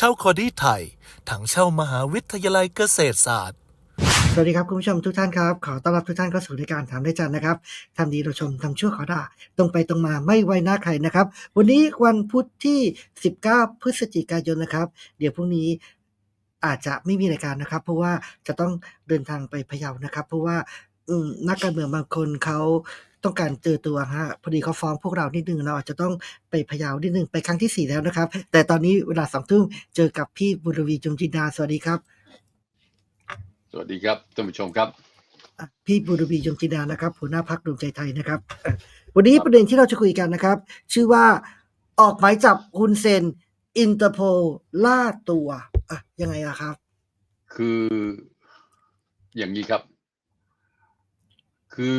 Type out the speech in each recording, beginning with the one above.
เช่าคอดี้ไทย ถังเช่ามหาวิทยาลัยเกษตรศาสตร์ สวัสดีครับคุณผู้ชมทุกท่านครับ ขอต้อนรับทุกท่านเข้าสู่รายการถามได้จันนะครับทำดีเราชมทำชั่วขอด่า ตรงไปตรงมาไม่ไว้หน้าใครนะครับ วันนี้วันพุธที่ 19 พฤศจิกายนนะครับ เดี๋ยวพรุ่งนี้อาจจะไม่มีรายการนะครับ เพราะว่าจะต้องเดินทางไปพะเยานะครับ เพราะว่านักการเมืองบางคนเขา ต้องการเจอตัวฮะพอดีเขาฟ้องพวกเรานิดนึงเราอาจจะต้องไปพะเยานิดนึงไปครั้งที่สี่แล้วนะครับ แต่ตอนนี้เวลาสองทุ่มเจอกับพี่บุรวีจงจินดา สวัสดีครับ สวัสดีครับท่านผู้ชมครับอะพี่บุรวียงจินดานะครับหัวหน้าพักรวมใจไทยนะครับเอ่อวันนี้ประเด็นที่เราจะคุยกันนะครับ ชื่อว่าออกหมายจับฮุนเซนอินเตอร์โพลล่าตัวอะยังไงอะครับ คืออย่างนี้ครับ คือ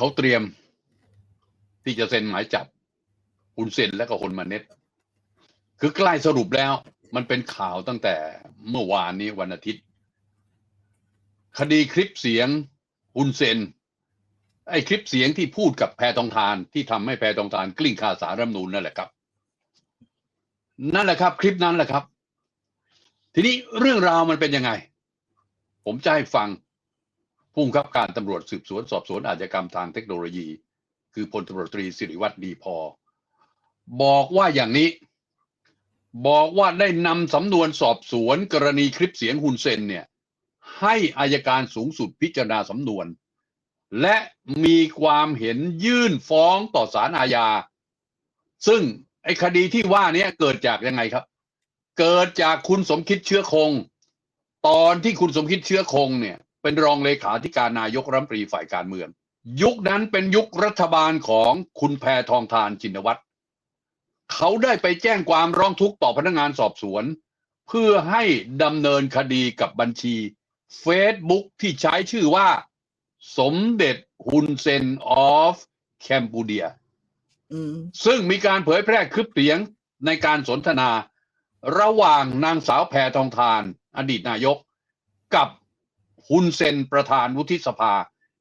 เขาเตรียมที่จะเซ็นหมายจับอุนเซนและก็คนมาเน็ตคือใกล้สรุปแล้ว มันเป็นข่าวตั้งแต่เมื่อวานนี้วันอาทิตย์ คดีคลิปเสียงฮุนเซนไอ้คลิปเสียงที่พูดกับแพทองทานที่ทำให้แพทองทานกลิ้งคาสารรัฐธรรมนูนนั่นแหละครับ นั่นแหละครับ คลิปนั้นแหละครับ ทีนี้เรื่องราวมันเป็นยังไง ผมจะให้ฟัง ผู้บังคับการตำรวจสืบสวนสอบสวนอาชญากรรมทางเทคโนโลยี คือพลตำรวจตรีสิริวัตรดีพอ บอกว่าอย่างนี้ บอกว่าได้นำสำนวนสอบสวนกรณีคลิปเสียงฮุนเซนเนี่ย ให้อายการสูงสุดพิจารณาสำนวน และมีความเห็นยื่นฟ้องต่อศาลอาญา ซึ่งไอ้คดีที่ว่านี้เกิดจากยังไงครับ เกิดจากคุณสมคิดเชื้อคง ตอนที่คุณสมคิดเชื้อคงเนี่ย เป็นรองเลขาธิการนายกรัฐมนตรีฝ่ายการเมือง ยุคนั้นเป็นยุครัฐบาลของคุณแพทองทานชินวัตรเขาได้ไปแจ้งความร้องทุกข์ต่อพนักงานสอบสวน เพื่อให้ดำเนินคดีกับบัญชี Facebook ที่ใช้ชื่อว่า สมเด็จฮุนเซนออฟแคมบูเดียอืมซึ่งมีการเผยแพร่คลิปเสียงในการสนทนา ระหว่างนางสาวแพทองทาน อดีตนายก กับ ฮุนเซนประธานวุฒิสภา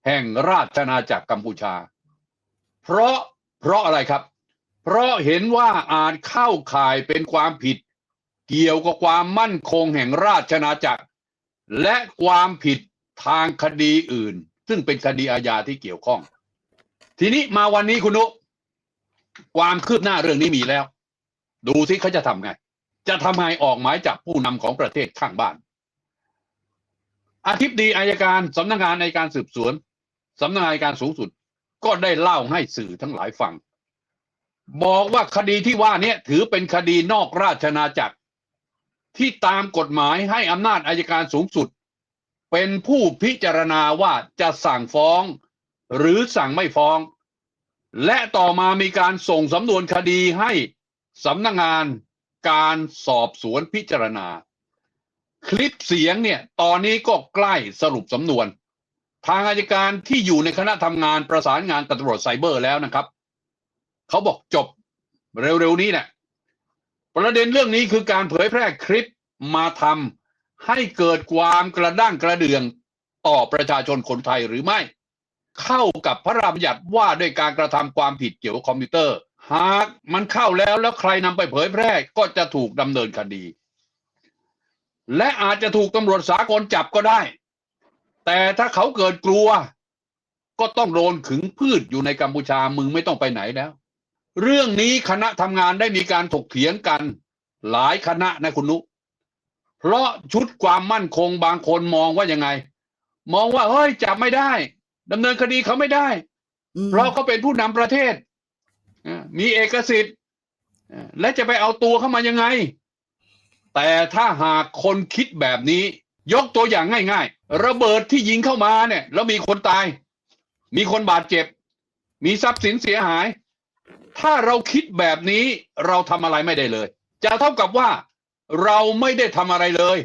แห่งราชอาณาจักรกัมพูชา เพราะเพราะอะไรครับ เพราะเห็นว่าอาจเข้าข่ายเป็นความผิด เกี่ยวกับความมั่นคงแห่งราชอาณาจักร และความผิดทางคดีอื่น ซึ่งเป็นคดีอาญาที่เกี่ยวข้อง ทีนี้มาวันนี้คุณนุความคืบหน้าเรื่องนี้มีแล้ว ดูสิเขาจะทำไง จะทำไงออกหมายจับผู้นำของประเทศข้างบ้าน อาทิตย์ดีอายการสำนักงานในการสืบสวนสำนักงานการสูงสุด ก็ได้เล่าให้สื่อทั้งหลายฟัง บอกว่าคดีที่ว่านี้ถือเป็นคดีนอกราชอาณาจักร ที่ตามกฎหมายให้อำนาจอายการสูงสุด เป็นผู้พิจารณาว่าจะสั่งฟ้อง หรือสั่งไม่ฟ้อง และต่อมามีการส่งสำนวนคดีให้สำนักงานการสอบสวนพิจารณา คลิปเสียงเนี่ย ตอนนี้ก็ใกล้สรุปสำนวน ทางอายการที่อยู่ในคณะทำงานประสานงานกับตำรวจไซเบอร์แล้วนะครับ เขาบอกจบเร็วๆนี้เนี่ยประเด็นเรื่องนี้คือการเผยแพร่คลิปมาทำให้เกิดความกระด้างกระเดืองต่อประชาชนคนไทยหรือไม่ เข้ากับพระราชบัญญัติว่าด้วยการกระทำความผิดเกี่ยวกับคอมพิวเตอร์ หากมันเข้าแล้วแล้วใครนำไปเผยแพร่ก็จะถูกดำเนินคดี และอาจจะถูกตำรวจสากลจับก็ได้ แต่ถ้าเขาเกิดกลัว ก็ต้องโดนขึงพืชอยู่ในกัมพูชามึงไม่ต้องไปไหนแล้ว เรื่องนี้คณะทำงานได้มีการถกเถียงกันหลายคณะนะคุณนุ เพราะชุดความมั่นคงบางคนมองว่ายังไง มองว่าเฮ้ยจับไม่ได้ดำเนินคดีเขาไม่ได้อืมเพราะเขาเป็นผู้นำประเทศอ่ามีเอกสิทธิ์อ่าและจะไปเอาตัวเข้ามายังไง แต่ถ้าหากคนคิดแบบนี้ ยกตัวอย่างง่าย ๆ ระเบิดที่ยิงเข้ามาเนี่ย แล้วมีคนตาย มีคนบาดเจ็บ มีทรัพย์สินเสียหาย ถ้าเราคิดแบบนี้เราทำอะไรไม่ได้เลย จะเท่ากับว่าเราไม่ได้ทำอะไรเลย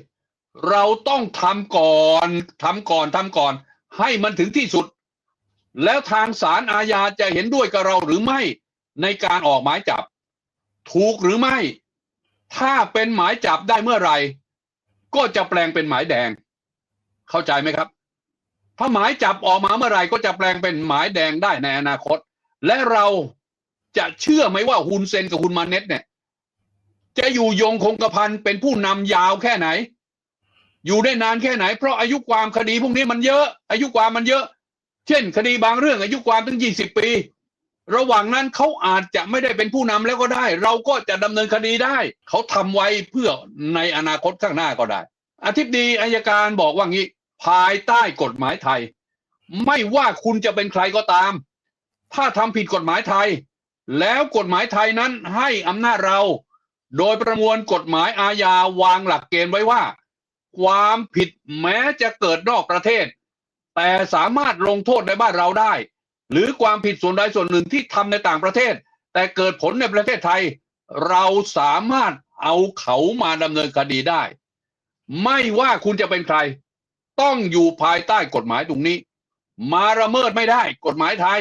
เราต้องทำก่อนทำก่อนทำก่อน ให้มันถึงที่สุด แล้วทางศาลอาญาจะเห็นด้วยกับเราหรือไม่ในการออกหมายจับ ถูกหรือไม่ ถ้าเป็นหมายจับได้เมื่อไหร่ ก็จะแปลงเป็นหมายแดง เข้าใจไหมครับ ถ้าหมายจับออกมาเมื่อไหร่ก็จะแปลงเป็นหมายแดงได้ในอนาคต และเราจะเชื่อไหมว่าฮุนเซนกับฮุนมาเน็ตเนี่ย จะอยู่ยงคงกระพันเป็นผู้นำยาวแค่ไหน อยู่ได้นานแค่ไหน เพราะอายุความคดีพวกนี้มันเยอะ อายุความมันเยอะ เช่น คดีบางเรื่องอายุความถึงยี่สิบปี ระหว่างนั้นเขาอาจจะไม่ได้เป็นผู้นำแล้วก็ได้ เราก็จะดำเนินคดีได้ เขาทำไว้เพื่อในอนาคตข้างหน้าก็ได้อธิบดีอายการบอกว่างี้ ภายใต้กฎหมายไทย ไม่ว่าคุณจะเป็นใครก็ตาม ถ้าทำผิดกฎหมายไทย แล้วกฎหมายไทยนั้นให้อำนาจเรา โดยประมวลกฎหมายอาญาวางหลักเกณฑ์ไว้ว่า ความผิดแม้จะเกิดนอกประเทศ แต่สามารถลงโทษในบ้านเราได้ หรือความผิดส่วนใดส่วนหนึ่งที่ทำในต่างประเทศ แต่เกิดผลในประเทศไทย เราสามารถเอาเขามาดำเนินคดีได้ ไม่ว่าคุณจะเป็นใคร ต้องอยู่ภายใต้กฎหมายตรงนี้ มาละเมิดไม่ได้ กฎหมายไทย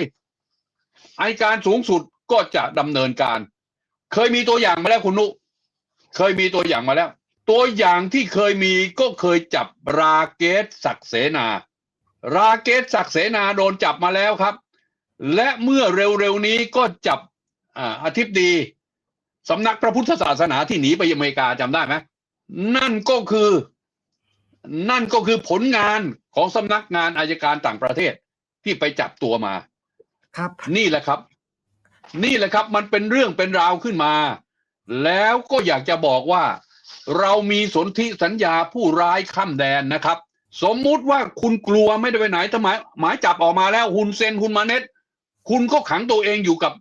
อัยการสูงสุดก็จะดำเนินการ เคยมีตัวอย่างมาแล้วคุณนุ เคยมีตัวอย่างมาแล้ว ตัวอย่างที่เคยมีก็เคยจับราเกตศักเสนา ราเกตศักเสนาโดนจับมาแล้วครับ และเมื่อเร็วๆนี้ก็จับอ่าอธิบดีสำนักพระพุทธศาสนาที่หนีไปอเมริกาจำได้ไหมนั่นก็คือ นั่นก็คือผลงานของสำนักงานอายการต่างประเทศที่ไปจับตัวมา ครับ นี่แหละครับ นี่แหละครับ มันเป็นเรื่องเป็นราวขึ้นมา แล้วก็อยากจะบอกว่า เรามีสนธิสัญญาผู้ร้ายข้ามแดนนะครับ สมมุติว่าคุณกลัวไม่ได้ไปไหนทำไมหมายจับออกมาแล้วฮุนเซนฮุนมาเน็ต คุณก็ขังตัวเองอยู่กับ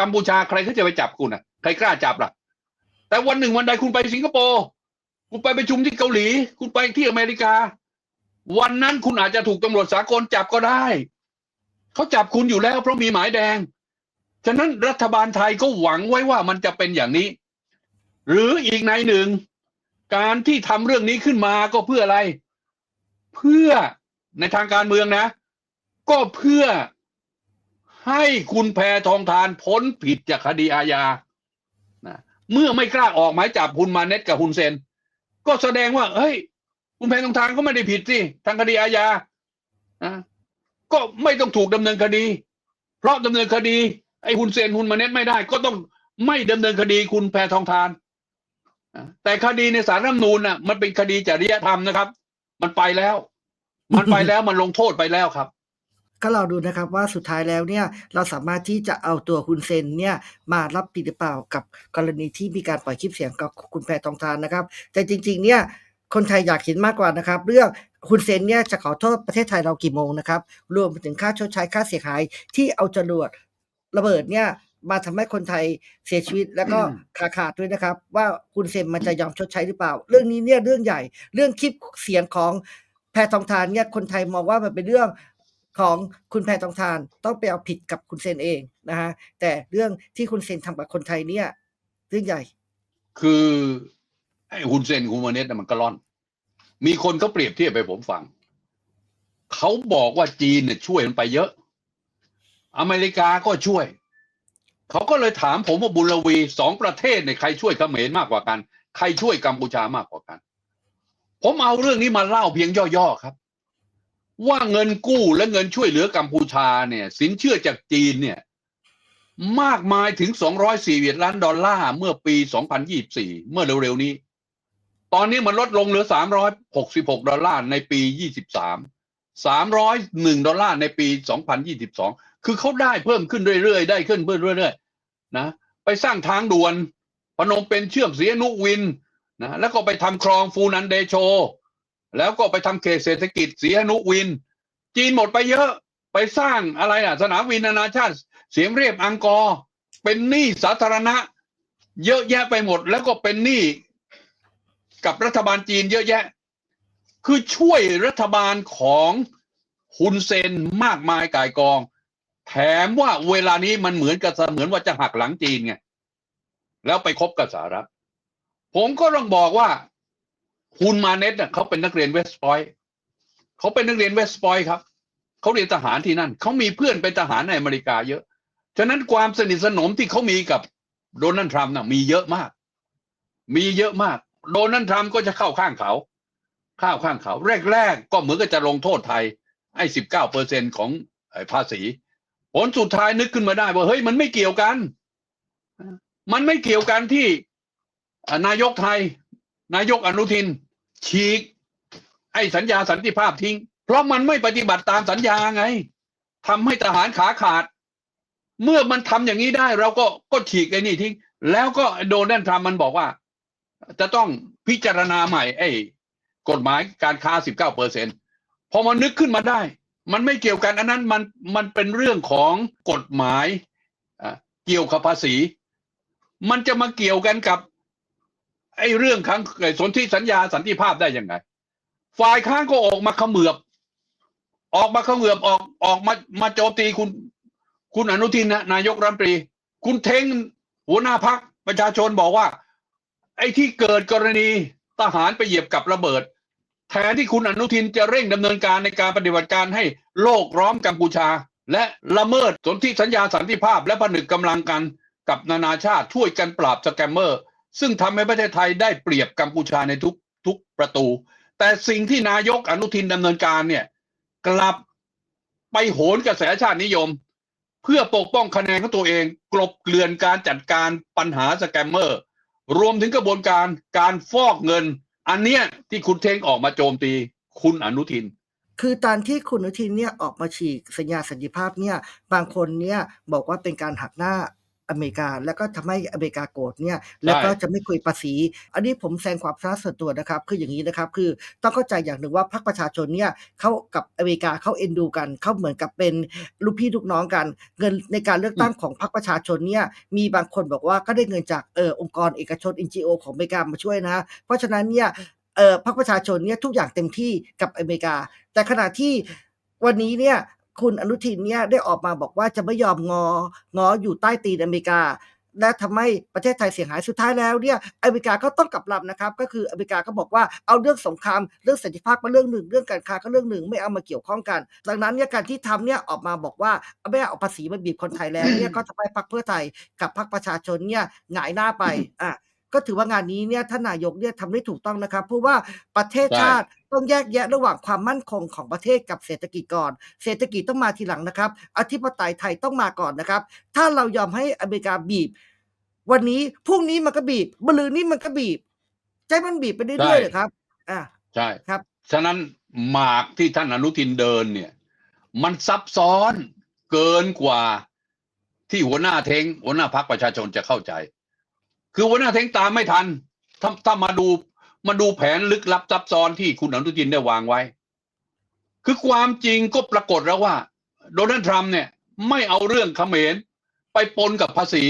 กัมพูชาใครเขาจะไปจับคุณอะใครกล้าจับล่ะ แต่วันหนึ่งวันใดคุณไปสิงคโปร์คุณไปไประชุมที่เกาหลี คุณไปที่อเมริกา วันนั้นคุณอาจจะถูกตำรวจสากลจับก็ได้เขาจับคุณอยู่แล้ว เพราะมีหมายแดง ฉะนั้นรัฐบาลไทยก็หวังไว้ว่ามันจะเป็นอย่างนี้ หรืออีกในหนึ่ง การที่ทำเรื่องนี้ขึ้นมาก็เพื่ออะไร เพื่อในทางการเมืองนะ ก็เพื่อ ให้คุณแพทองทานพ้นผิดจากคดีอาญานะเมื่อไม่กล้าออกหมายจับคุณมาเน็ตกับคุณเซน ก็แสดงว่า เฮ้ย คุณแพทองทานก็ไม่ได้ผิดสิทางคดีอาญานะก็ไม่ต้องถูกดำเนินคดี เพราะดำเนินคดี ไอ้คุณเซนคุณมาเน็ตไม่ได้ ก็ต้องไม่ดำเนินคดีคุณแพทองทานแต่คดีในสารรัฐมนูญน่ะ มันเป็นคดีจริยธรรมนะครับ มันไปแล้ว มันไปแล้วมันลงโทษไปแล้วครับ ก็เราดูนะครับว่าสุดท้ายแล้วเนี่ยเราสามารถที่จะเอาตัวคุณเซนเนี่ยมารับผิดหรือเปล่ากับกรณีที่มีการปล่อยคลิปเสียงกับคุณแพรทองทานนะครับ แต่จริง ๆ เนี่ยคนไทยอยากเห็นมากกว่านะครับ เรื่องคุณเซนเนี่ยจะขอโทษประเทศไทยเรากี่โมงนะครับ รวมไปถึงค่าชดใช้ค่าเสียหายที่เอาจรวดระเบิดเนี่ยมาทำให้คนไทยเสียชีวิตแล้วก็ขาขาดด้วยนะครับ ว่าคุณเซนมันจะยอมชดใช้หรือเปล่า เรื่องนี้เนี่ยเรื่องใหญ่ เรื่องคลิปเสียงของแพรทองทานเนี่ยคนไทยมองว่ามันเป็นเรื่อง ของคุณแพรทองทานต้องไปเอาผิดกับคุณเซนเองนะฮะแต่เรื่องที่คุณเซนทำกับคนไทยเนี่ยเรื่องใหญ่ คือไอ้คุณเซนคุณมาเนตน่ะมันก็ร่อน มีคนเขาเปรียบเทียบไปผมฟัง เขาบอกว่าจีนเนี่ยช่วยมันไปเยอะ อเมริกาก็ช่วย เขาก็เลยถามผมว่าบุญวีสองประเทศเนี่ยใครช่วยเขมรมากกว่ากัน ใครช่วยกัมพูชามากกว่ากัน ผมเอาเรื่องนี้มาเล่าเพียงย่อๆครับ ว่าเงินกู้และเงินช่วยเหลือกัมพูชาเนี่ย สินเชื่อจากจีนเนี่ย มากมายถึง 241 ล้านดอลลาร์เมื่อปี 2024 เมื่อเร็วๆนี้ ตอนนี้มันลดลงเหลือ 366 ดอลลาร์ในปี 23 301 ดอลลาร์ในปี 2022 คือเขาได้เพิ่มขึ้นเรื่อยๆ ได้ขึ้นเพิ่มเรื่อยๆนะไปสร้างทางด่วนพนมเป็นเชื่อมเสียนุวินนะแล้วก็ไปทำคลองฟูนันเดโช แล้วก็ไปทำเขตเศรษฐกิจสียนุวิน จีนหมดไปเยอะไปสร้างอะไรอะ สนามบินนานาชาติ เสียมเรียบอังกอร์เป็นหนี้สาธารณะ เยอะแยะไปหมด แล้วก็เป็นหนี้กับรัฐบาลจีนเยอะแยะ คือช่วยรัฐบาลของฮุนเซนมากมายก่ายกอง แถมว่าเวลานี้มันเหมือนกับเสมือนว่าจะหักหลังจีนไงแล้วไปคบกับสหรัฐ ผมก็ต้องบอกว่า ฮุนมาเน็ตเนี่ยเขาเป็นนักเรียนเวสต์พอยต์เขาเป็นนักเรียนเวสต์พอยต์ครับเขาเรียนทหารที่นั่นเขามีเพื่อนเป็นทหารในอเมริกาเยอะ ฉะนั้นความสนิทสนมที่เขามีกับโดนัลด์ทรัมป์น่ะมีเยอะมาก มีเยอะมาก โดนัลด์ทรัมป์ก็จะเข้าข้างเขา เข้าข้างเขา แรกๆ ก็เหมือนกับจะลงโทษไทยไอ้สิบเก้าเปอร์เซ็นของภาษี ผลสุดท้ายนึกขึ้นมาได้ว่าเฮ้ยมันไม่เกี่ยวกัน มันไม่เกี่ยวกันที่นายกไทย นายกอนุทิน ฉีกไอ้สัญญาสันติภาพทิ้ง เพราะมันไม่ปฏิบัติตามสัญญาไงทำให้ทหารขาขาด เมื่อมันทำอย่างนี้ได้ เราก็ก็ฉีกไอ้นี่ทิ้ง แล้วก็โดนัลด์ทรัมมันบอกว่า จะต้องพิจารณาใหม่ ไอ้กฎหมายการค้า19เก้าเปอร์เซ็นพอมันนึกขึ้นมาได้ มันไม่เกี่ยวกันอันนั้นมันมันเป็นเรื่องของกฎหมายเกี่ยวกับภาษี มันจะมาเกี่ยวกันกับ ไอ้เรื่องครั้งสนธิสัญญาสันติภาพได้ยังไง ฝ่ายค้านก็ออกมาเขมือบ ออกมาเขมือบออกออกมามาโจมตีคุณ คุณอนุทินนะนายกรัฐมนตรี คุณเท้งหัวหน้าพักประชาชนบอกว่า ไอ้ที่เกิดกรณีทหารไปเหยียบกับระเบิด แทนที่คุณอนุทินจะเร่งดำเนินการในการปฏิบัติการให้โลกร้อมกัมพูชา และละเมิดสนธิสัญญาสันติภาพ และผนึกกำลังกันกับนานาชาติช่วยกันปราบสแกมเมอร์ ซึ่งทำให้ประเทศไทยได้เปรียบกัมพูชาในทุกทุกประตู แต่สิ่งที่นายกอนุทินดำเนินการเนี่ยกลับไปโหนกระแสชาตินิยม เพื่อปกป้องคะแนนของตัวเอง กลบเกลื่อนการจัดการปัญหาสแกมเมอร์ รวมถึงกระบวนการการฟอกเงิน อันเนี้ยที่คุณเทงออกมาโจมตีคุณอนุทินคือตอนที่คุณอนุทินเนี่ยออกมาฉีกสัญญาสันติภาพเนี่ยบางคนเนี่ยบอกว่าเป็นการหักหน้า อเมริกา แล้วก็ทำให้อเมริกาโกรธเนี่ยแล้วก็จะไม่คุยภาษี อันนี้ผมแสดงความสาส่วนตัวนะครับ คืออย่างนี้นะครับคือต้องเข้าใจอย่างหนึ่งว่าพรรคประชาชนเนี่ยเขากับอเมริกาเขาเอ็นดูกันเขาเหมือนกับเป็นลูกพี่ลูกน้องกัน เงินในการเลือกตั้งของพรรคประชาชนเนี่ยมีบางคนบอกว่าก็ได้เงินจากเออองค์กรเอกชน NGO ของอเมริกามาช่วยนะ เพราะฉะนั้นเนี่ยเอ่อพรรคประชาชนเนี่ยทุกอย่างเต็มที่กับอเมริกา แต่ขณะที่วันนี้เนี่ย คุณอนุทินเนี่ยได้ออกมาบอกว่าจะไม่ยอมงองออยู่ใต้ตีนอเมริกา และทำให้ประเทศไทยเสียหายสุดท้ายแล้วเนี่ยอเมริกาก็ต้องกลับลำนะครับ ก็คืออเมริกาก็บอกว่าเอาเรื่องสงครามเรื่องสันติภาพมาเรื่องหนึ่ง เรื่องการค้าก็เรื่องหนึ่งไม่เอามาเกี่ยวข้องกัน ดังนั้นเนี่ยการที่ทำเนี่ยออกมาบอกว่าไม่เอาภาษีมาบีบคนไทยแล้วเนี่ยก็ทำให้พรรคเพื่อไทยกับพรรคประชาชนเนี่ยหงายหน้าไปอะก็ถือว่างานนี้เนี่ยท่านนายกเนี่ยทำได้ถูกต้องนะครับเพราะว่าประเทศใช่ชาติ ต้องแยกแยะระหว่างความมั่นคงของประเทศกับเศรษฐกิจก่อน เศรษฐกิจต้องมาทีหลังนะครับ อธิปไตยไทยต้องมาก่อนนะครับ ถ้าเรายอมให้อเมริกาบีบ วันนี้พรุ่งนี้มันก็บีบมะรืนนี้มันก็บีบ ใจมันบีบไปเรื่อยๆเลยครับ อ่าใช่ครับ ฉะนั้นหมากที่ท่านอนุทินเดินเนี่ย มันซับซ้อนเกินกว่าที่หัวหน้าเทงหัวหน้าพักประชาชนจะเข้าใจ คือหัวหน้าเทงตามไม่ทันถ้าถ้ามาดู มาดูแผนลึกลับซับซ้อนที่คุณอนุทินได้วางไว้ คือความจริงก็ปรากฏแล้วว่า โดนัลด์ทรัมป์เนี่ย ไม่เอาเรื่องเขมรไปปนกับภาษี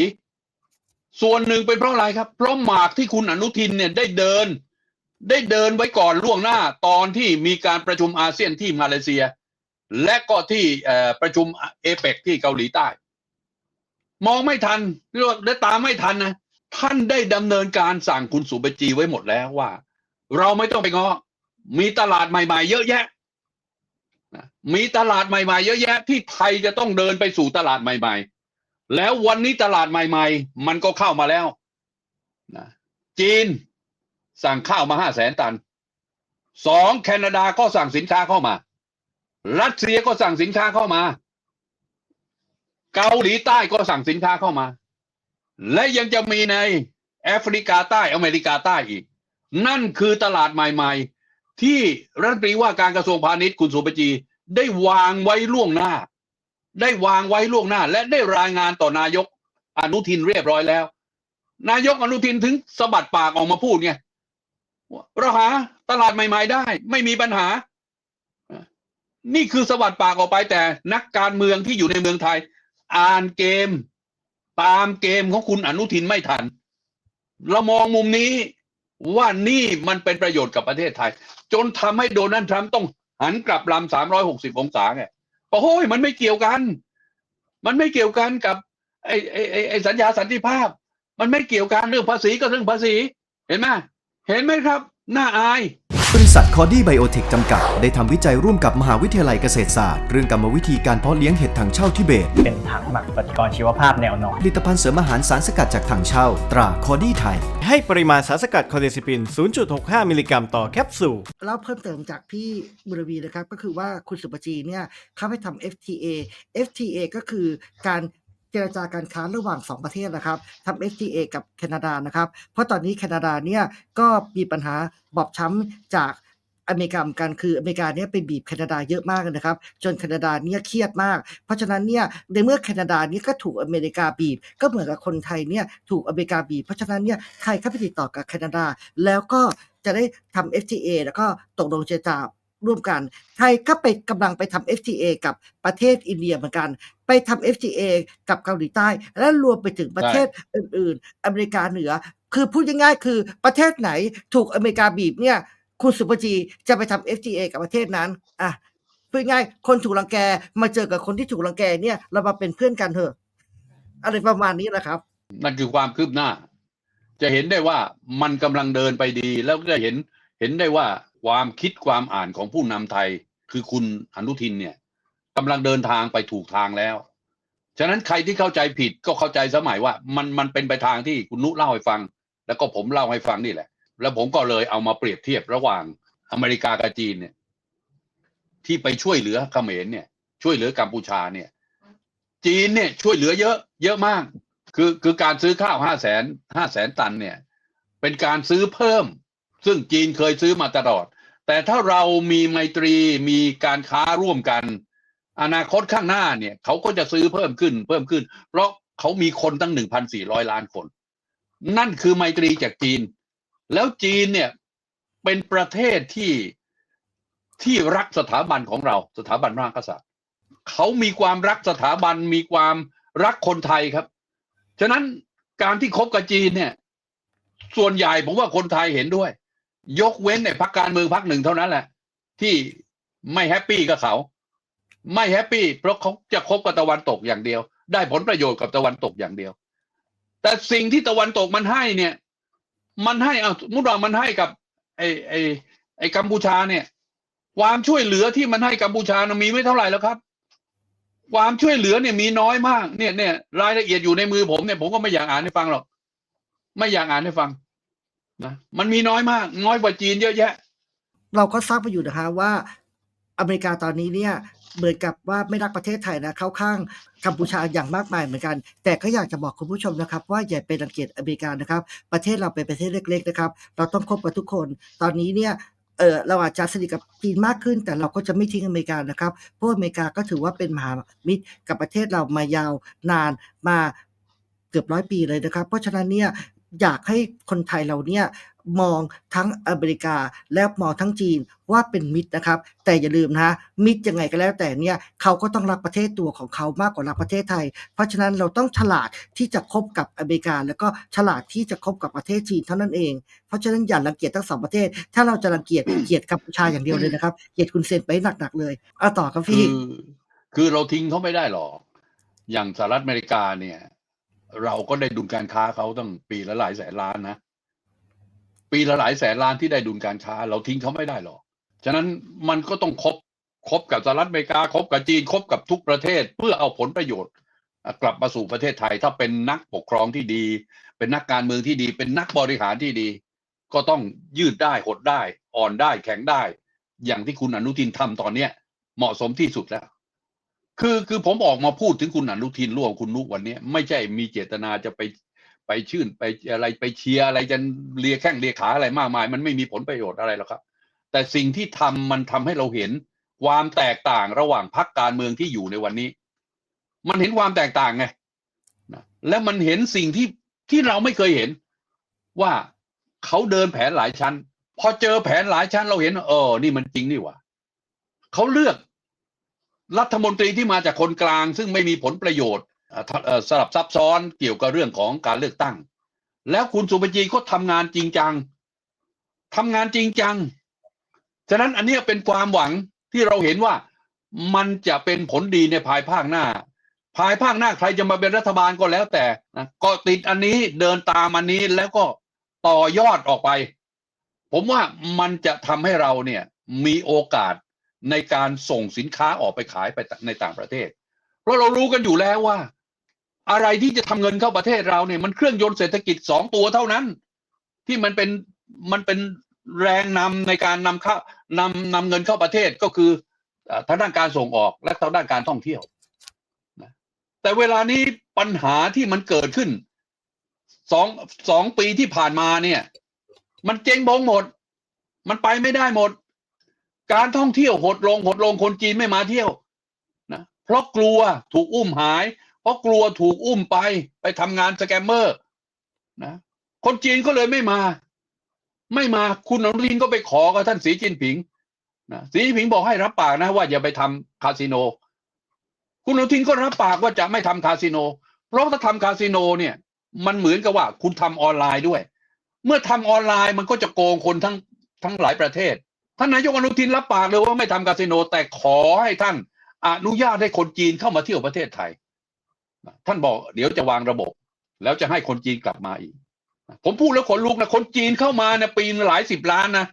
ส่วนหนึ่งเป็นเพราะอะไรครับ เพราะหมากที่คุณอนุทินเนี่ยได้เดิน ได้เดินไว้ก่อนล่วงหน้าตอนที่มีการประชุมอาเซียนที่มาเลเซีย และก็ที่ประชุมเอเปกที่เกาหลีใต้ มองไม่ทันเรียกว่าได้ตามไม่ทันนะ ท่านได้ดำเนินการสั่งคุณสุเบจีไว้หมดแล้วว่า เราไม่ต้องไปงอมีตลาดใหม่ ๆ เยอะแยะนะมีตลาดใหม่ ๆ เยอะแยะ ที่ไทยจะต้องเดินไปสู่ตลาดใหม่ ๆ แล้ววันนี้ตลาดใหม่ ๆ มันก็เข้ามาแล้วนะจีนสั่งข้าวมาห้าแสนตันสองแคนาดาก็สั่งสินค้าเข้ามา รัสเซียก็สั่งสินค้าเข้ามา เกาหลีใต้ก็สั่งสินค้าเข้ามา และยังจะมีในแอฟริกาใต้อเมริกาใต้อีก นั่นคือตลาดใหม่ ๆ ที่รัฐมนตรีว่าการกระทรวงพาณิชย์คุณสุปจีได้วางไว้ล่วงหน้า ได้วางไว้ล่วงหน้า และได้รายงานต่อนายกอนุทินเรียบร้อยแล้ว นายกอนุทินถึงสะบัดปากออกมาพูดไงเราหาตลาดใหม่ ๆ ได้ ไม่มีปัญหา นี่คือสวัสดปากออกไปแต่นักการเมืองที่อยู่ในเมืองไทย อ่านเกม ตามเกมของคุณอนุทินไม่ทัน เรามองมุมนี้ว่านี่มันเป็นประโยชน์กับประเทศไทย จนทำให้โดนัลด์ทรัมป์ต้องหันกลับลำสามร้อยหกสิบองศาไงโอ้โหยมันไม่เกี่ยวกัน มันไม่เกี่ยวกันกับไอ้ไอ้ไอ้ไอ้สัญญาสันติภาพ มันไม่เกี่ยวกันเรื่องภาษีก็เรื่องภาษี เห็นไหมเห็นไหมครับ น่าอาย บริษัทคอดี้ไบโอเทคจำกัด ได้ทำวิจัยร่วมกับมหาวิทยาลัยเกษตรศาสตร์ เรื่องกรรมวิธีการเพาะเลี้ยงเห็ดถังเช่าทิเบต เป็นถังหมักปฏิกรณ์ชีวภาพแนวนอนผลิตภัณฑ์เสริมอาหารสารสกัดจากถังเช่า ตราคอดี้ไทย ให้ปริมาณสารสกัดคอเดซิปิน 0.65 มิลลิกรัมต่อแคปซูลแล้วเพิ่มเติมจากพี่บุรวีนะครับ ก็คือว่าคุณสุปจีเนี่ยเขาไปทำ FTA FTA ก็คือการ เจรจาการค้าระหว่าง 2 ประเทศนะครับทำ FTA กับแคนาดานะครับ เพราะตอนนี้แคนาดาเนี่ยก็มีปัญหาบอบช้ำจากอเมริกาเหมือนกันคืออเมริกาเนี่ยไปบีบแคนาดาเยอะมากนะครับ จนแคนาดาเนี่ยเครียดมาก เพราะฉะนั้นเนี่ยในเมื่อแคนาดาเนี่ยก็ถูกอเมริกาบีบ ก็เหมือนกับคนไทยเนี่ยถูกอเมริกาบีบ เพราะฉะนั้นเนี่ยไทยก็ไปติดต่อกับแคนาดา แล้วก็จะได้ทำ FTA แล้วก็ตกลงเจรจา ร่วมกัน ไทยก็ไปกำลังไปทำ FTA กับประเทศอินเดียเหมือนกัน ไปทำ FTA กับเกาหลีใต้ และรวมไปถึงประเทศอื่น ๆ อเมริกาเหนือ คือพูดง่ายๆคือประเทศไหนถูกอเมริกาบีบเนี่ย คุณสุภจีจะไปทำ FTA กับประเทศนั้นอะพูดง่ายๆคนถูกรังแกมาเจอกับคนที่ถูกรังแกเนี่ย เรามาเป็นเพื่อนกันเถอะ อะไรประมาณนี้แหละครับ นั่นคือความคืบหน้า จะเห็นได้ว่ามันกำลังเดินไปดี แล้วก็จะเห็นเห็นได้ว่า ความคิดความอ่านของผู้นำไทย คือคุณอนุทินเนี่ยกำลังเดินทางไปถูกทางแล้ว ฉะนั้นใครที่เข้าใจผิดก็เข้าใจสมัยว่ามันมันเป็นไปทางที่คุณนุเล่าให้ฟัง แล้วก็ผมเล่าให้ฟังนี่แหละ แล้วผมก็เลยเอามาเปรียบเทียบระหว่างอเมริกากับจีนเนี่ย ที่ไปช่วยเหลือเขมรเนี่ย ช่วยเหลือกัมพูชาเนี่ย จีนเนี่ยช่วยเหลือเยอะ เยอะมาก คือคือการซื้อข้าวห้าแสนห้าแสนตันเนี่ย เป็นการซื้อเพิ่ม ซึ่งจีนเคยซื้อมาตลอด แต่ถ้าเรามีไมตรีมีการค้าร่วมกัน อนาคตข้างหน้าเนี่ยเขาก็จะซื้อเพิ่มขึ้นเพิ่มขึ้น เพราะเขามีคนตั้งหนึ่งพันสี่ร้อยล้านคน นั่นคือไมตรีจากจีน แล้วจีนเนี่ยเป็นประเทศที่ที่รักสถาบันของเราสถาบันพระมหากษัตริย์เขามีความรักสถาบันมีความรักคนไทยครับ ฉะนั้นการที่คบกับจีนเนี่ย ส่วนใหญ่ผมว่าคนไทยเห็นด้วย ยกเว้นในพักการเมืองพักหนึ่งเท่านั้นแหละ ที่ไม่แฮปปี้กับเขา ไม่แฮปปี้เพราะเขาจะคบกับตะวันตกอย่างเดียว ได้ผลประโยชน์กับตะวันตกอย่างเดียว แต่สิ่งที่ตะวันตกมันให้เนี่ย มันให้เอาสมมุติว่ามันให้กับไอ้ไอ้ไอ้กัมพูชาเนี่ย ความช่วยเหลือที่มันให้กัมพูชานะมีไม่เท่าไหร่แล้วครับ ความช่วยเหลือเนี่ยมีน้อยมากเนี่ยเนี่ยรายละเอียดอยู่ในมือผมเนี่ยผมก็ไม่อยากอ่านให้ฟังหรอก ไม่อยากอ่านให้ฟัง นะมันมีน้อยมาก น้อยกว่าจีนเยอะแยะ เราก็ทราบมาอยู่นะคะว่า อเมริกาตอนนี้เนี่ยเหมือนกับว่าไม่รักประเทศไทยนะเข้าข้างกัมพูชาอย่างมากมายเหมือนกัน แต่ก็อยากจะบอกคุณผู้ชมนะครับ ว่าอย่าไปรังเกียจอเมริกานะครับ ประเทศเราเป็นประเทศเล็ก ๆ นะครับ เราต้องคบกับทุกคน ตอนนี้เนี่ยเออเราอาจจะสนิทกับจีนมากขึ้น แต่เราก็จะไม่ทิ้งอเมริกานะครับเพราะอเมริกาก็ถือว่าเป็นมหามิตรกับประเทศเรามายาวนานมาเกือบร้อยปีเลยนะครับ เพราะฉะนั้นเนี่ย อยากให้คนไทยเราเนี่ยมองทั้งอเมริกาและมองทั้งจีนว่าเป็นมิตรนะครับ แต่อย่าลืมนะมิตรยังไงก็แล้วแต่เนี่ยเขาก็ต้องรักประเทศตัวของเขามากกว่ารักประเทศไทย เพราะฉะนั้นเราต้องฉลาดที่จะคบกับอเมริกา แล้วก็ฉลาดที่จะคบกับประเทศจีนเท่านั้นเอง เพราะฉะนั้นอย่ารังเกียจทั้งสองประเทศ ถ้าเราจะรังเกียจเกียดกัมพูชาอย่างเดียวเลยนะครับเกียดคุณเซนไปหนักๆเลยเอาต่อครับพี่คือเราทิ้งเขาไม่ได้หรอกอย่างสหรัฐอเมริกาเนี่ย เราก็ได้ดุลการค้าเขาตั้งปีละหลายแสนล้านนะ ปีละหลายแสนล้านที่ได้ดุลการค้า เราทิ้งเขาไม่ได้หรอก ฉะนั้นมันก็ต้องคบคบกับสหรัฐอเมริกาคบกับจีนคบกับทุกประเทศ เพื่อเอาผลประโยชน์ กลับมาสู่ประเทศไทย ถ้าเป็นนักปกครองที่ดี เป็นนักการเมืองที่ดี เป็นนักบริหารที่ดี ก็ต้องยืดได้หดได้ อ่อนได้แข็งได้ อย่างที่คุณอนุทินทำตอนเนี้ยเหมาะสมที่สุดแล้ว คือคือผมออกมาพูดถึงคุณอนุทินร่วมคุณนุกวันนี้ไม่ใช่มีเจตนาจะไปไปชื่นไปอะไรไปเชียร์อะไรจะเลียแข้งเลียขาอะไรมากมาย มันไม่มีผลประโยชน์อะไรหรอกครับ แต่สิ่งที่ทำมันทำให้เราเห็นความแตกต่างระหว่างพรรคการเมืองที่อยู่ในวันนี้ มันเห็นความแตกต่างไงนะและมันเห็นสิ่งที่ที่เราไม่เคยเห็น ว่าเขาเดินแผนหลายชั้น พอเจอแผนหลายชั้นเราเห็นเออนี่มันจริงนี่หว่าเขาเลือก รัฐมนตรีที่มาจากคนกลาง ซึ่งไม่มีผลประโยชน์สลับซับซ้อนเกี่ยวกับเรื่องของการเลือกตั้ง แล้วคุณสุภจีก็ทำงานจริงจังทำงานจริงจัง ฉะนั้นอันนี้เป็นความหวังที่เราเห็นว่ามันจะเป็นผลดีในภายภาคหน้า ภายภาคหน้าใครจะมาเป็นรัฐบาลก็แล้วแต่นะก็ติดอันนี้เดินตามอันนี้แล้วก็ต่อยอดออกไป ผมว่ามันจะทำให้เราเนี่ยมีโอกาส ในการส่งสินค้าออกไปขายไปในต่างประเทศ เพราะเรารู้กันอยู่แล้วว่า อะไรที่จะทำเงินเข้าประเทศเราเนี่ยมันเครื่องยนต์เศรษฐกิจสองตัวเท่านั้น ที่มันเป็นมันเป็นแรงนำในการนำเข้านำนำเงินเข้าประเทศก็คือทางด้านการส่งออกและทางด้านการท่องเที่ยวนะแต่เวลานี้ปัญหาที่มันเกิดขึ้นสองสองปีที่ผ่านมาเนี่ย มันเจ๊งบงหมด มันไปไม่ได้หมด การท่องเที่ยวหดลงหดลงคนจีนไม่มาเที่ยวนะเพราะกลัวถูกอุ้มหาย เพราะกลัวถูกอุ้มไปไปทำงานสแกมเมอร์นะคนจีนก็เลยไม่มา ไม่มาคุณอนุทินก็ไปขอกับท่านสีจินผิงนะสีจินผิงบอกให้รับปากนะว่าอย่าไปทำคาสิโน คุณอนุทินก็รับปากว่าจะไม่ทำคาสิโน เพราะถ้าทำคาสิโนเนี่ย มันเหมือนกับว่าคุณทำออนไลน์ด้วย เมื่อทำออนไลน์มันก็จะโกงคนทั้งทั้งหลายประเทศ ท่านนายกอนุทินรับปากเลยว่าไม่ทำคาสิโน แต่ขอให้ท่านอนุญาตให้คนจีนเข้ามาเที่ยวประเทศไทย ท่านบอกเดี๋ยวจะวางระบบ แล้วจะให้คนจีนกลับมาอีก ผมพูดแล้วขนลุกนะคนจีนเข้ามาเนี่ยปีนหลายสิบล้านนะ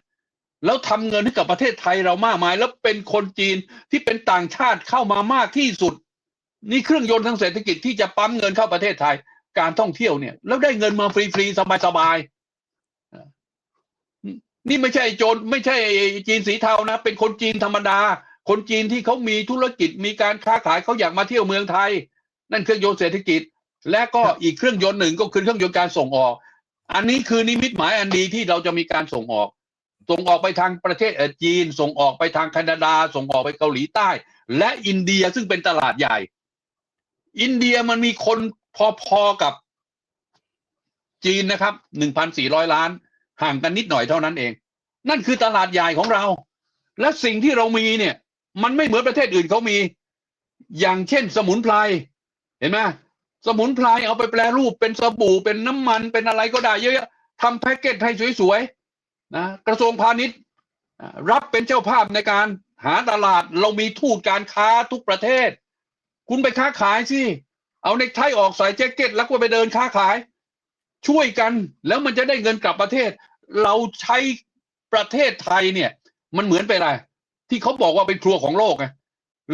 แล้วทำเงินให้กับประเทศไทยเรามากมาย แล้วเป็นคนจีนที่เป็นต่างชาติเข้ามามากที่สุด นี่เครื่องยนต์ทางเศรษฐกิจที่จะปั๊มเงินเข้าประเทศไทย การท่องเที่ยวเนี่ย แล้วได้เงินมาฟรีๆสบายๆ นี่ไม่ใช่โจรไม่ใช่จีนสีเทานะ เป็นคนจีนธรรมดา คนจีนที่เขามีธุรกิจมีการค้าขายเขาอยากมาเที่ยวเมืองไทย นั่นเครื่องยนต์เศรษฐกิจ และก็อีกเครื่องยนต์หนึ่งก็คือเครื่องยนต์การส่งออก อันนี้คือนิมิตหมายอันดีที่เราจะมีการส่งออก ส่งออกไปทางประเทศเอ่อจีน ส่งออกไปทางแคนาดา ส่งออกไปเกาหลีใต้ และอินเดียซึ่งเป็นตลาดใหญ่ อินเดียมันมีคนพอๆกับจีนนะครับหนึ่งพันสี่ร้อยล้าน ห่างกันนิดหน่อยเท่านั้นเอง นั่นคือตลาดใหญ่ของเรา และสิ่งที่เรามีเนี่ย มันไม่เหมือนประเทศอื่นเขามี อย่างเช่นสมุนไพรเห็นไหมสมุนไพรเอาไปแปรรูปเป็นสบู่เป็นน้ำมันเป็นอะไรก็ได้เยอะๆทำแพ็กเกจให้สวยๆนะกระทรวงพาณิชย์รับเป็นเจ้าภาพในการหาตลาดเรามีทูตการค้าทุกประเทศ คุณไปค้าขายสิเอาเนกไทออกใส่แจ็คเก็ตแล้วก็ไปเดินค้าขาย ช่วยกันแล้วมันจะได้เงินกลับประเทศ เราใช้ประเทศไทยเนี่ย มันเหมือนไปนอะไร ที่เขาบอกว่าเป็นครัวของโลกไง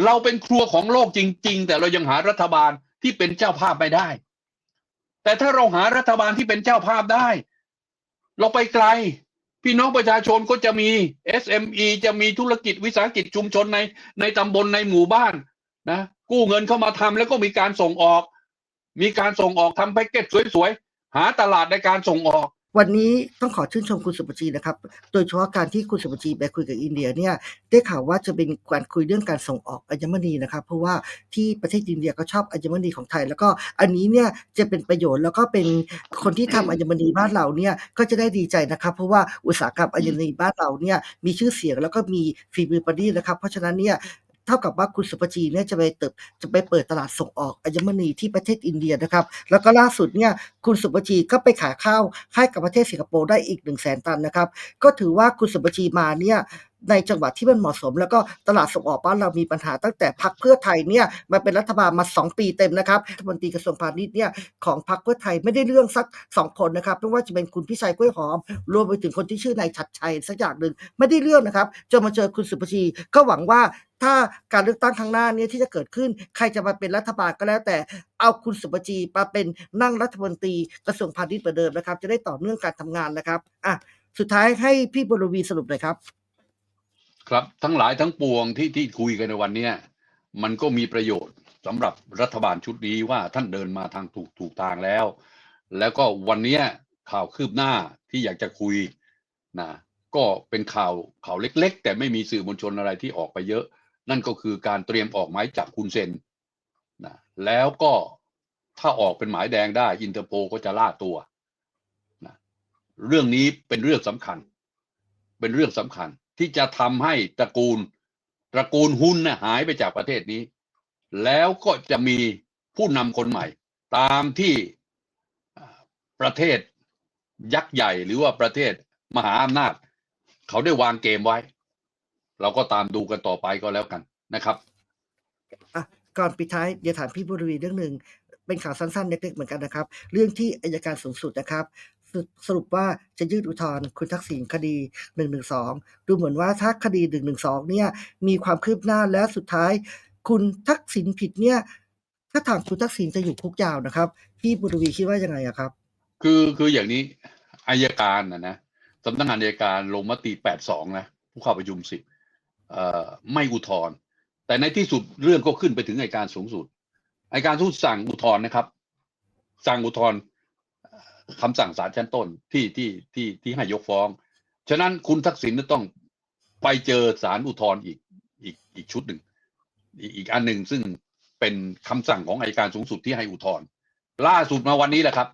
เราเป็นครัวของโลกจริง ๆ แต่เรายังหารัฐบาลที่เป็นเจ้าภาพไม่ได้ แต่ถ้าเราหารัฐบาลที่เป็นเจ้าภาพได้ เราไปไกล พี่น้องประชาชนก็จะมี SME จะมีธุรกิจวิสาหกิจชุมชนในในตำบลในหมู่บ้านนะกู้เงินเข้ามาทำแล้วก็มีการส่งออก มีการส่งออกทำแพ็กเกจสวยๆหาตลาดในการส่งออก วันนี้ต้องขอชื่นชมคุณสุปจีนะครับ โดยเฉพาะการที่คุณสุปจีไปคุยกับอินเดียเนี่ยได้ข่าวว่าจะเป็นการคุยเรื่องการส่งออกอัญมณีนะครับ เพราะว่าที่ประเทศอินเดียก็ชอบอัญมณีของไทย แล้วก็อันนี้เนี่ยจะเป็นประโยชน์แล้วก็เป็นคนที่ทำอัญมณีบ้านเราเนี่ยก็จะได้ดีใจนะครับ เพราะว่าอุตสาหกรรมอัญมณีบ้านเราเนี่ยมีชื่อเสียงแล้วก็มีฝีมือประณีตนะครับ เพราะฉะนั้นเนี่ย เท่ากับว่าคุณสุปจีเนี่ยจะไปเติบจะไปเปิดตลาดส่งออกอัญมณีที่ประเทศอินเดียนะครับ แล้วก็ล่าสุดเนี่ยคุณสุปจีก็ไปขายข้าวให้กับประเทศสิงคโปร์ได้อีก1นึ่งแสนตันนะครับ ก็ถือว่าคุณสุปจีมาเนี่ยในจังหวัดที่มันเหมาะสม แล้วก็ตลาดส่งออกบ้านเรามีปัญหาตั้งแต่พักเพื่อไทยเนี่ยมาเป็นรัฐบาลมา 2 ปีเต็มนะครับรัฐมนตรีกระทรวงพาณิชย์เนี่ยของพักเพื่อไทยไม่ได้เรื่องสัก 2 คนนะครับไม่ว่าจะเป็นคุณพิชัยกล้วยหอม รวมไปถึงคนที่ชื่อนายชัดชัยสักอย่างหนึ่งไม่ได้เรื่องนะครับจนมาเจอคุณสุปจีก็หวังว่า ถ้าการเลือกตั้งครั้งหน้าเนี้ที่จะเกิดขึ้น ใครจะมาเป็นรัฐบาลก็แล้วแต่เอาคุณสุปจีมาเป็นนั่งรัฐมนตรีกระทรวงพาณิชย์เหมือนเดิมนะครับ จะได้ต่อเนื่องการทำงานนะครับอะสุดท้ายให้พี่บรวีสรุปหน่อยครับ ครับทั้งหลายทั้งปวงที่ที่คุยกันในวันเนี้ยมันก็มีประโยชน์สำหรับรัฐบาลชุดนี้ว่าท่านเดินมาทางถูกถูกทางแล้ว แล้วก็วันเนี้ยข่าวคืบหน้าที่อยากจะคุยนะก็เป็นข่าวข่าวเล็ก ๆ แต่ไม่มีสื่อมวลชนอะไรที่ออกไปเยอะ นั่นก็คือการเตรียมออกหมายจับคุณเซนนะแล้วก็ถ้าออกเป็นหมายแดงได้อินเตอร์โพก็จะล่าตัวนะเรื่องนี้เป็นเรื่องสำคัญ เป็นเรื่องสำคัญ ที่จะทำให้ตระกูลตระกูลหุ้นนะหายไปจากประเทศนี้ แล้วก็จะมีผู้นำคนใหม่ ตามที่ประเทศยักษ์ใหญ่หรือว่าประเทศมหาอำนาจ เขาได้วางเกมไว้ เราก็ตามดูกันต่อไปก็แล้วกันนะครับอะก่อนปิดท้ายเดี๋ยวถามพี่บุรวีเรื่องหนึ่งเป็นข่าวสั้นๆเล็กๆเหมือนกันนะครับ เรื่องที่อายการสูงสุดนะครับสรุปสรุปว่าจะยื่นอุทธรณ์คุณทักษิณคดี1นึดูเหมือนว่าถ้าคดี1นึเนี่ยมีความคืบหน้าและสุดท้าย คุณทักษิณผิดเนี่ย ถ้าทางคุณทักษิณจะอยู่คุกยาวนะครับ พี่บุรวีคิดว่ายังไงอะครับ คือคืออย่างนี้อายการนะนะสำนักงานอายการลงมติ 82 นะผู้เข้าประชุมสิบเอ่อ ไม่อุทธรณ์แต่ในที่สุดเรื่องก็ขึ้นไปถึงอัยการสูงสุดอัยการสูงสุดสั่งอุทธรณ์นะครับ สั่งอุทธรณ์คำสั่งศาลชั้นต้นที่ที่ที่ที่ให้ยกฟ้อง ฉะนั้นคุณทักษิณจะต้องไปเจอศาลอุทธรณ์อีกอีกอีกชุดหนึ่งอีกอีกอันหนึ่งซึ่งเป็นคำสั่งของอัยการสูงสุดที่ให้อุทธรณ์ล่าสุดมาวันนี้แหละครับ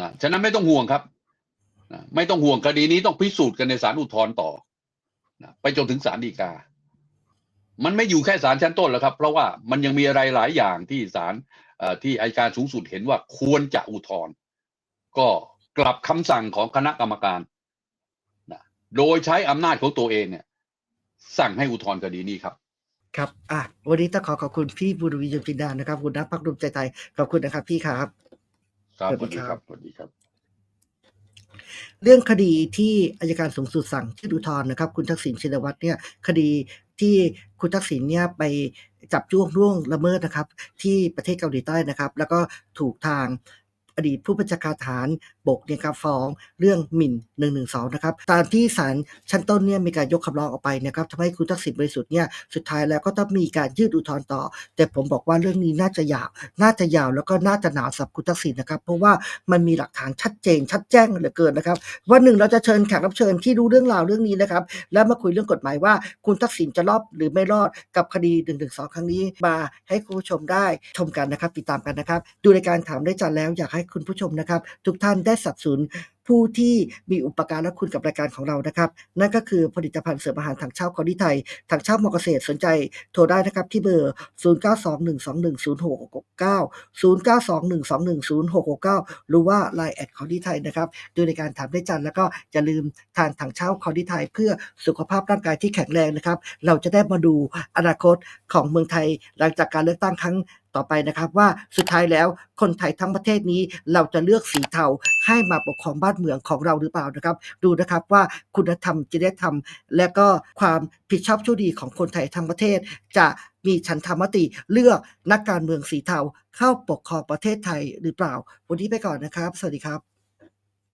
นะฉะนั้นไม่ต้องห่วงครับนะไม่ต้องห่วงคดีนี้ต้องพิสูจน์กันในศาลอุทธรณ์ต่อ นะไปจนถึงศาลฎีกา มันไม่อยู่แค่ศาลชั้นต้นแล้วครับ เพราะว่ามันยังมีอะไรหลายอย่างที่ศาลเอ่อที่อัยการสูงสุดเห็นว่าควรจะอุทธรณ์ก็กลับคำสั่งของคณะกรรมการนะโดยใช้อำนาจของตัวเองเนี่ย สั่งให้อุทธรณ์คดีนี้ครับครับ อะ วันนี้ต้องขอขอบคุณพี่บุรวียมจินดานะครับ คุณนักพักรวมใจไทย ขอบคุณนะครับพี่ครับ ครับสสวัวัสสดีดีคครัรับบสวัสดีครับ เรื่องคดีที่อายการสูงสุดสั่งชื่ออุทธรณ์นะครับ คุณทักษิณชินวัตรเนี่ยคดีที่คุณทักษิณเนี่ยไปจับจ้วงร่วงละเมิดนะครับ ที่ประเทศเกาหลีใต้นะครับ แล้วก็ถูกทาง อดีตผู้บัญชาการทหารบกเนี่ยครับฟ้องเรื่องหมิ่น 112 นะครับ ตามที่ศาลชั้นต้นเนี่ยมีการยกคำร้องออกไปนะครับทำให้คุณทักษิณบริสุทธิ์เนี่ยสุดท้ายแล้วก็ต้องมีการยื่นอุทธรณ์ต่อ แต่ผมบอกว่าเรื่องนี้น่าจะยาว น่าจะยาวแล้วก็น่าจะหนาสำหรับคุณทักษิณนะครับ เพราะว่ามันมีหลักฐานชัดเจน ชัดแจ้งเหลือเกินนะครับวันหนึ่งเราจะเชิญแขกรับเชิญที่รู้เรื่องราวเรื่องนี้นะครับ แล้วมาคุยเรื่องกฎหมายว่าคุณทักษิณจะรอดหรือไม่รอดกับคดี1นึครั้งนี้มาให้คุณผู้ชมได้ชมกันนะครับ ติดตามกันนะครับ ดูรายการถามได้จันแล้วอยากให้คุณผู้ชมนะครับ ทุกท่านได้สับสนผู้ที่มีอุปการะคุณกับรายการของเรานะครับ นั่นก็คือผลิตภัณฑ์เสริมอาหารถังเช่าคอดิไทยถังเช่ามอเกษตรสนใจโทรได้นะครับที่เบอร์ 0921210669 0921210669 หรือว่า Line แอดคอดิไทยนะครับดูในการถามได้จันแล้วก็อย่าลืมทานถังเช่าคอดิไทยเพื่อสุขภาพร่างกายที่แข็งแรงนะครับ เราจะได้มาดูอนาคตของเมืองไทย หลังจากการเลือกตั้งครั้ง ต่อไปนะครับว่าสุดท้ายแล้วคนไทยทั้งประเทศนี้เราจะเลือกสีเทาให้มาปกครองบ้านเมืองของเราหรือเปล่านะครับ ดูนะครับว่าคุณธรรมจริยธรรม และก็ความผิดชอบชั่วดีของคนไทยทั้งประเทศ จะมีฉันทามติเลือกนักการเมืองสีเทาเข้าปกครองประเทศไทยหรือเปล่า วันนี้ไปก่อนนะครับ สวัสดีครับ